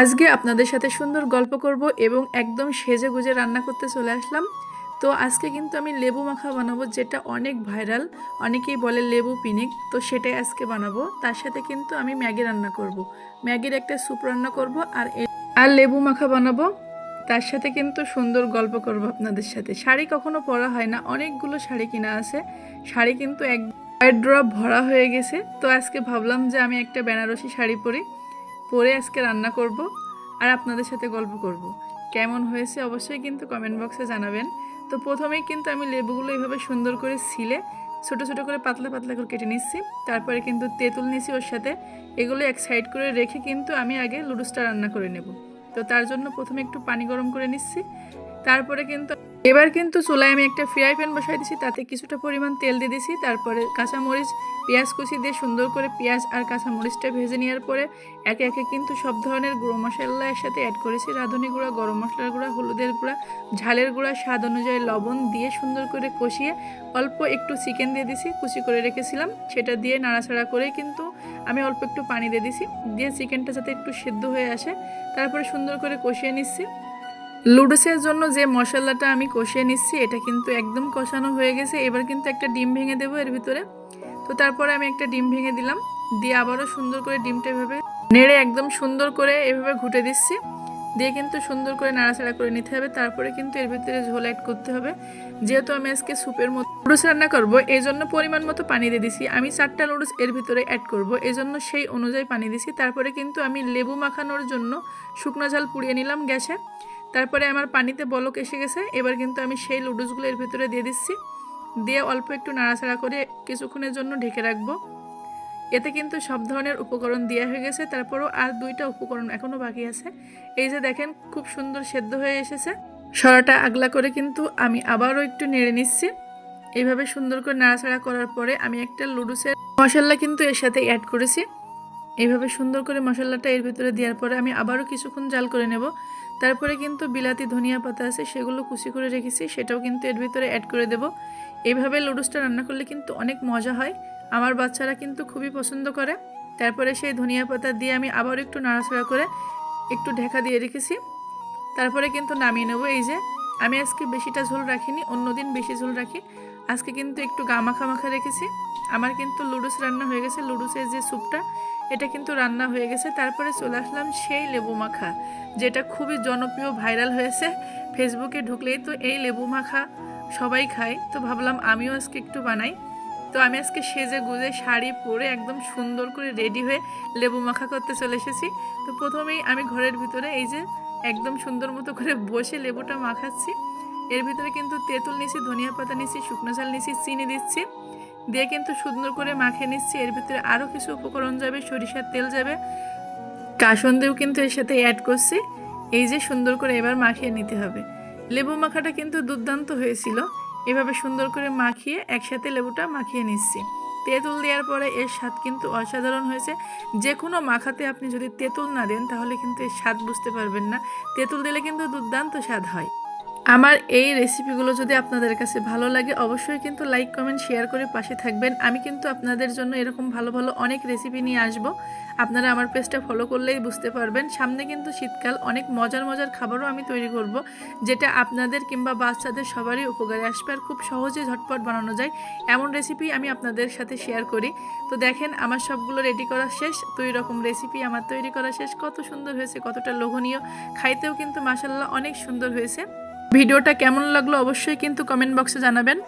আজকে আপনাদের সাথে সুন্দর গল্প করব এবং একদম সেজে গুজে রান্না করতে চলে আসলাম। তো আজকে কিন্তু আমি লেবু মাখা বানাবো, যেটা অনেক ভাইরাল। অনেকেই বলে লেবু পিনিক, তো সেটাই আজকে বানাবো। তার সাথে কিন্তু আমি ম্যাগি রান্না করব। ম্যাগির একটা স্যুপ রান্না করব আর আর লেবু মাখা বানাবো। তার সাথে কিন্তু সুন্দর গল্প করব আপনাদের সাথে। শাড়ি কখনো পরা হয় না, অনেকগুলো শাড়ি কিনা আছে। শাড়ি কিন্তু এক ড্রপ ভরা হয়ে গেছে। তো আজকে ভাবলাম যে আমি একটা বেনারসি শাড়ি পরি। পরে আজকে রান্না করব আর আপনাদের সাথে গল্প করব। কেমন হয়েছে অবশ্যই কিন্তু কমেন্ট বক্সে জানাবেন। তো প্রথমেই কিন্তু আমি লেবুগুলো এইভাবে সুন্দর করে ছিলে, ছোটো ছোটো করে পাতলা পাতলা করে কেটে নিচ্ছি। তারপরে কিন্তু তেঁতুল নিছি ওর সাথে। এগুলো এক সাইড করে রেখে কিন্তু আমি আগে লুডুসটা রান্না করে নেব। তো তার জন্য প্রথমে একটু পানি গরম করে নিচ্ছি। তারপরে কিন্তু এবার কিন্তু চুলায় আমি একটা ফ্রাই প্যান বসাই দিছি, তাতে কিছুটা পরিমাণ তেল দিয়ে দিছি, তারপরে কাঁচামরিচ, পেঁয়াজ কুচি দিয়ে সুন্দর করে পেঁয়াজ আর কাঁচামরিচটা ভেজে নেওয়ার পরে একে একে কিন্তু সব ধরনের গুঁড়ো মশলা এর সাথে অ্যাড করেছি, রাঁধুনি গুঁড়া, গরম মশলার গুঁড়া, হলুদের গুঁড়া, ঝালের গুঁড়া, স্বাদ অনুযায়ী লবণ দিয়ে সুন্দর করে কষিয়ে অল্প একটু চিকেন দিয়ে দিছি, কুচি করে রেখেছিলাম, সেটা দিয়ে নাড়াচাড়া করে কিন্তু আমি অল্প একটু পানি দিয়ে দিছি, দিয়ে চিকেনটা যাতে একটু সেদ্ধ হয়ে আসে, তারপরে সুন্দর করে কষিয়ে নিচ্ছি। লুডুসের জন্য যে মশলাটা আমি কষিয়ে নিচ্ছি, এটা কিন্তু একদম কষানো হয়ে গেছে। এবার কিন্তু একটা ডিম ভেঙে দেবো এর ভিতরে। তো তারপরে আমি একটা ডিম ভেঙে দিলাম। দিয়ে আবারও সুন্দর করে ডিমটা এভাবে নেড়ে একদম সুন্দর করে এভাবে ঘুটে দিচ্ছি। দিয়ে কিন্তু সুন্দর করে নাড়াচাড়া করে নিতে হবে। তারপরে কিন্তু এর ভিতরে ঝোল অ্যাড করতে হবে। যেহেতু আমি আজকে স্যুপের মতো লুডুস রান্না করব এই জন্য পরিমাণ মতো পানি দিয়ে দিছি। আমি চারটা লুডুস এর ভিতরে অ্যাড করব এই জন্য সেই অনুযায়ী পানি দিছি। তারপরে কিন্তু আমি লেবু মাখানোর জন্য শুকনো ঝাল পুড়িয়ে নিলাম গ্যাসে। তারপরে আমার পানিতে বলক এসে গেছে। এবার কিন্তু আমি সেই লুডুসগুলো এর ভিতরে দিয়ে দিচ্ছি। দিয়ে অল্প একটু নাড়াচাড়া করে কিছুক্ষণের জন্য ঢেকে রাখব। এতে কিন্তু সব ধরনের উপকরণ দেওয়া হয়ে গেছে। তারপরও আর দুইটা উপকরণ এখনও বাকি আছে। এই যে দেখেন, খুব সুন্দর সেদ্ধ হয়ে এসেছে। সরাটা আগলা করে কিন্তু আমি আবারও একটু নেড়ে নিচ্ছি। এইভাবে সুন্দর করে নাড়াচাড়া করার পরে আমি একটা লুডুসের মশলা কিন্তু এর সাথে অ্যাড করেছি। এইভাবে সুন্দর করে মশলাটা এর ভিতরে দেওয়ার পরে আমি আবারও কিছুক্ষণ জাল করে নেব। তারপরে কিন্তু বিলাতি ধনিয়া পাতা আছে, সেগুলো কুচি করে রেখেছি, সেটাও কিন্তু এর ভিতরে অ্যাড করে দেব। এইভাবে লুডুসটা রান্না করলে কিন্তু অনেক মজা হয়। আমার বাচ্চারা কিন্তু খুবই পছন্দ করে। তারপরে সেই ধনিয়া পাতা দিয়ে আমি আবার একটু নাড়াচাড়া করে একটু ঢেকা দিয়ে রেখেছি। তারপরে কিন্তু নামিয়ে নেব। এই যে, আমি আজকে বেশিটা ঝোল রাখিনি, অন্যদিন বেশি ঝোল রাখি। আজকে কিন্তু একটু গা মাখা মাখা রেখেছি। আমার কিন্তু লুডুস রান্না হয়ে গেছে। লুডুসের যে স্যুপটা এটা কিন্তু রান্না হয়ে গেছে। তারপরে চলে আসলাম সেই লেবু মাখা, যেটা খুবই জনপ্রিয়, ভাইরাল হয়েছে। ফেসবুকে ঢুকলেই তো এই লেবু মাখা সবাই খায়। তো ভাবলাম আমিও আজকে একটু বানাই। তো আমি আজকে সেজে গুজে শাড়ি পরে একদম সুন্দর করে রেডি হয়ে লেবু মাখা করতে চলে এসেছি। তো প্রথমেই আমি ঘরের ভিতরে এই যে একদম সুন্দর মতো করে বসে লেবুটা মাখাচ্ছি। এর ভিতরে কিন্তু তেঁতুল নিছি ধনিয়া পাতা নিছি শুকনো ঝাল নিছি চিনি দিচ্ছি। দিয়ে কিন্তু সুন্দর করে মাখিয়ে নিচ্ছি। এর ভিতরে আরও কিছু উপকরণ যাবে, সরিষার তেল যাবে। কাসন্দেও কিন্তু এর সাথে অ্যাড করছি। এই যে সুন্দর করে এবার মাখিয়ে নিতে হবে। লেবু মাখাটা কিন্তু দুর্দান্ত হয়েছিল। এভাবে সুন্দর করে মাখিয়ে একসাথে লেবুটা মাখিয়ে নিচ্ছি। তেঁতুল দেওয়ার পরে এর স্বাদ কিন্তু অসাধারণ হয়েছে। যে কোনো মাখাতে আপনি যদি তেঁতুল না দেন, তাহলে কিন্তু এর স্বাদ বুঝতে পারবেন না। তেঁতুল দিলে কিন্তু দুর্দান্ত স্বাদ হয়। আমার এই রেসিপিগুলো যদি আপনাদের কাছে ভালো লাগে, অবশ্যই কিন্তু লাইক কমেন্ট শেয়ার করে পাশে থাকবেন। আমি কিন্তু আপনাদের জন্য এরকম ভালো ভালো অনেক রেসিপি নিয়ে আসব। আপনারা আমার পেজটা ফলো করলেই বুঝতে পারবেন। সামনে কিন্তু শীতকাল, অনেক মজার মজার খাবারও আমি তৈরি করব, যেটা আপনাদের কিংবা বাচ্চাদের সবারই উপকারে আসবে আর খুব সহজে ঝটপট বানানো যায়। এমন রেসিপি আমি আপনাদের সাথে শেয়ার করি। তো দেখেন, আমার সবগুলো রেডি করা শেষ। এই রকম রেসিপি আমার তৈরি করা শেষ। কত সুন্দর হয়েছে, কতটা লোভনীয়। খাইতেও কিন্তু মাসাল্লাহ অনেক সুন্দর হয়েছে। ভিডিওটা কেমন লাগল অবশ্যই কিন্তু কমেন্ট বক্সে জানাবেন।